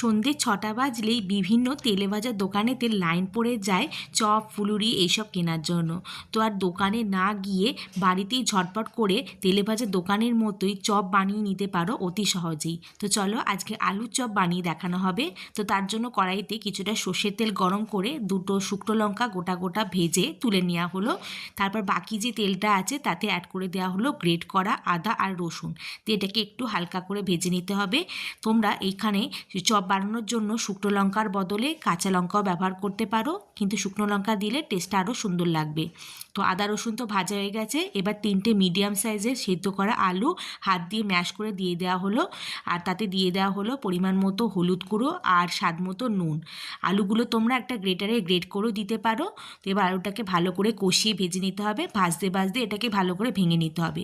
সন্ধে ছটা বাজলেই বিভিন্ন তেলে দোকানেতে লাইন পড়ে যায়, চপ, ফুলুরি এইসব কেনার জন্য। তো আর দোকানে না গিয়ে বাড়িতেই ঝটপট করে তেলে ভাজা দোকানের মতোই চপ বানিয়ে নিতে পারো অতি সহজেই। তো চলো আজকে আলুর চপ বানিয়ে দেখানো হবে। তো তার জন্য কড়াইতে কিছুটা সর্ষের তেল গরম করে দুটো শুকনো লঙ্কা গোটা গোটা ভেজে তুলে নেওয়া হলো। তারপর বাকি যে তেলটা আছে তাতে অ্যাড করে দেওয়া হলো গ্রেট করা আদা আর রসুন। তো এটাকে একটু হালকা করে ভেজে নিতে হবে। তোমরা এইখানে চপ বানানোর জন্য শুকনো লঙ্কার বদলে কাঁচা লঙ্কাও ব্যবহার করতে পারো, কিন্তু শুকনো লঙ্কা দিলে টেস্টটা আরও সুন্দর লাগবে। তো আদা রসুন তো ভাজা হয়ে গেছে, এবার তিনটে মিডিয়াম সাইজের সেদ্ধ করা আলু হাত দিয়ে ম্যাশ করে দিয়ে দেওয়া হলো, আর তাতে দিয়ে দেওয়া হলো পরিমাণ মতো হলুদ গুঁড়ো আর স্বাদ মতো নুন। আলুগুলো তোমরা একটা গ্রেটারে গ্রেট করেও দিতে পারো, তো এবার আলুটাকে ভালো করে কষিয়ে ভেজে নিতে হবে, ভাজতে ভাজতে এটাকে ভালো করে ভেঙে নিতে হবে।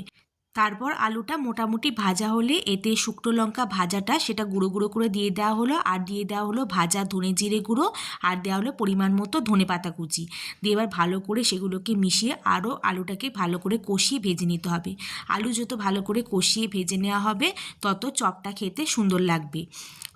তারপর আলুটা মোটামুটি ভাজা হলে এতে শুকনো লঙ্কা ভাজাটা সেটা গুঁড়ো গুঁড়ো করে দিয়ে দেওয়া হলো, আর দিয়ে দেওয়া হলো ভাজা ধনে জিরে গুঁড়ো, আর দেওয়া হলো পরিমাণ মতো ধনে পাতা কুচি। দিয়ে এবার ভালো করে সেগুলোকে মিশিয়ে আরও আলুটাকে ভালো করে কষিয়ে ভেজে নিতে হবে। আলু যত ভালো করে কষিয়ে ভেজে নেওয়া হবে, তত চপটা খেতে সুন্দর লাগবে।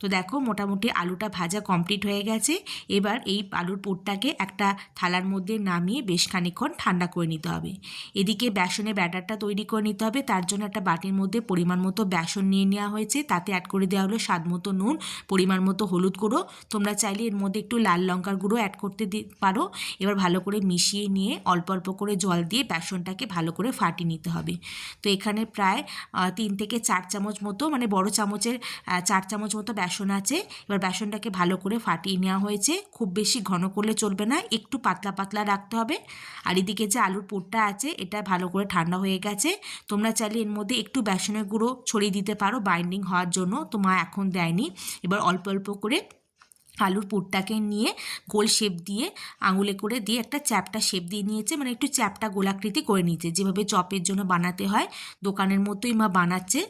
তো দেখো মোটামুটি আলুটা ভাজা কমপ্লিট হয়ে গেছে। এবার এই আলুর পুরটাকে একটা থালার মধ্যে নামিয়ে বেশ খানিক্ষণ ঠান্ডা করে নিতে হবে। এদিকে বেসনে ব্যাটারটা তৈরি করে নিতে হবে। তার জন্য একটা বাটির মধ্যে পরিমাণ মতো বেসন নিয়ে নেওয়া হয়েছে। তাতে অ্যাড করে দেওয়া হলো স্বাদ মতো নুন, পরিমাণ মতো হলুদ গুঁড়ো। তোমরা চাইলে এর মধ্যে একটু লাল লঙ্কার গুঁড়ো অ্যাড করতে পারো। এবার ভালো করে মিশিয়ে নিয়ে অল্প অল্প করে জল দিয়ে বেসনটাকে ভালো করে ফাটিয়ে নিতে হবে। তো এখানে প্রায় তিন থেকে চার চামচ মতো মানে বড় চামচের চার চামচ মতো বেসন আছে। এবার বেসনটাকে ভালো করে ফাটিয়ে নেওয়া হয়েছে। খুব বেশি ঘন করলে চলবে না, একটু পাতলা পাতলা রাখতে হবে। আর এদিকে যে আলুর পুরটা আছে, এটা ভালো করে ঠান্ডা হয়ে গেছে। তোমরা চাইলে এর মধ্যে একটু বেসনের গুঁড়ো ছড়িয়ে দিতে পারো। বাইন্ডিং হওয়ার জন্য। তো মা এখন দেয়নি। এবার অল্প অল্প করে আলুর পুরটাকে নিয়ে গোল শেপ দিয়ে আঙুলে করে দিয়ে একটা চ্যাপটা শেপ দিয়ে নিয়েছে। মানে একটু চ্যাপটা গোলাকৃতি করে নিয়েছে। যেভাবে চপের জন্য বানাতে হয়, দোকানের মতোই মা বানাচ্ছে।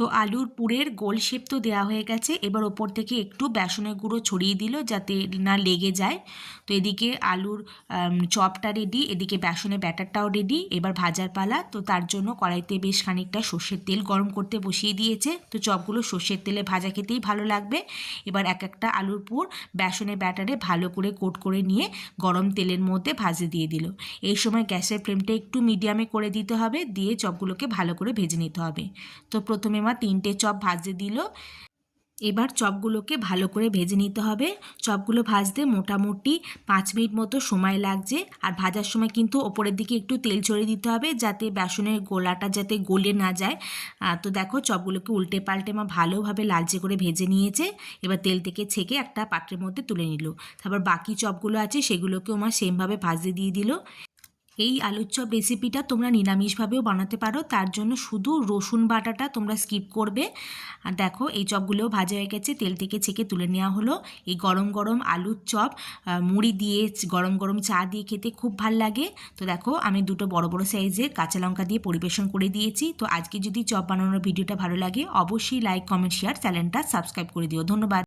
তো আলুর পুরের গোল শেপ তো দেওয়া হয়ে গেছে। এবার ওপর থেকে একটু বেসনের গুঁড়ো ছড়িয়ে দিল যাতে না লেগে যায়। তো এদিকে আলুর চপটা রেডি এদিকে বেসনের ব্যাটারটাও রেডি এবার ভাজার পালা। তো তার জন্য কড়াইতে বেশ খানিকটা সর্ষের তেল গরম করতে বসিয়ে দিয়েছে। তো চপগুলো সর্ষের তেলে ভাজা খেতেই ভালো লাগবে। এবার এক একটা আলুর পুর বেসনের ব্যাটারে ভালো করে কোট করে নিয়ে গরম তেলের মধ্যে ভাজে দিয়ে দিল। এই সময় গ্যাসের ফ্লেমটা একটু মিডিয়ামে করে দিতে হবে। দিয়ে চপগুলোকে ভালো করে ভেজে নিতে হবে। তো প্রথমে মা তিনটে চপ ভাজতে দিল। এবার চপগুলোকে ভালো করে ভেজে নিতে হবে। চপগুলো ভাজতে মোটামুটি পাঁচ মিনিট মতো সময় লাগছে। আর ভাজার সময় কিন্তু ওপরের দিকে একটু তেল ছড়িয়ে দিতে হবে যাতে বেসনের গোলাটা যাতে গলে না যায়। তো দেখো চপগুলোকে উল্টে পাল্টে মা ভালোভাবে লালচে করে ভেজে নিয়েছে। এবার তেল থেকে ছেঁকে একটা পাত্রের মধ্যে তুলে নিল। তারপর বাকি চপগুলো আছে সেগুলোকেও মা সেমভাবে ভাজতে দিয়ে দিল। এই আলুর চপ রেসিপিটা তোমরা নিরামিষভাবেও বানাতে পারো। তার জন্য শুধু রসুন বাটাটা তোমরা স্কিপ করবে। আর দেখো, এই চপগুলোও ভাজা হয়ে গেছে। তেল থেকে ছেঁকে তুলে নেওয়া হলো। এই গরম গরম আলুর চপ মুড়ি দিয়ে গরম গরম চা দিয়ে খেতে খুব ভালো লাগে। তো দেখো, আমি দুটো বড় বড় সাইজের কাঁচা লঙ্কা দিয়ে পরিবেশন করে দিয়েছি। তো আজকে যদি চপ বানানোর ভিডিওটা ভালো লাগে, অবশ্যই লাইক কমেন্ট শেয়ার চ্যানেলটা সাবস্ক্রাইব করে দিও। ধন্যবাদ।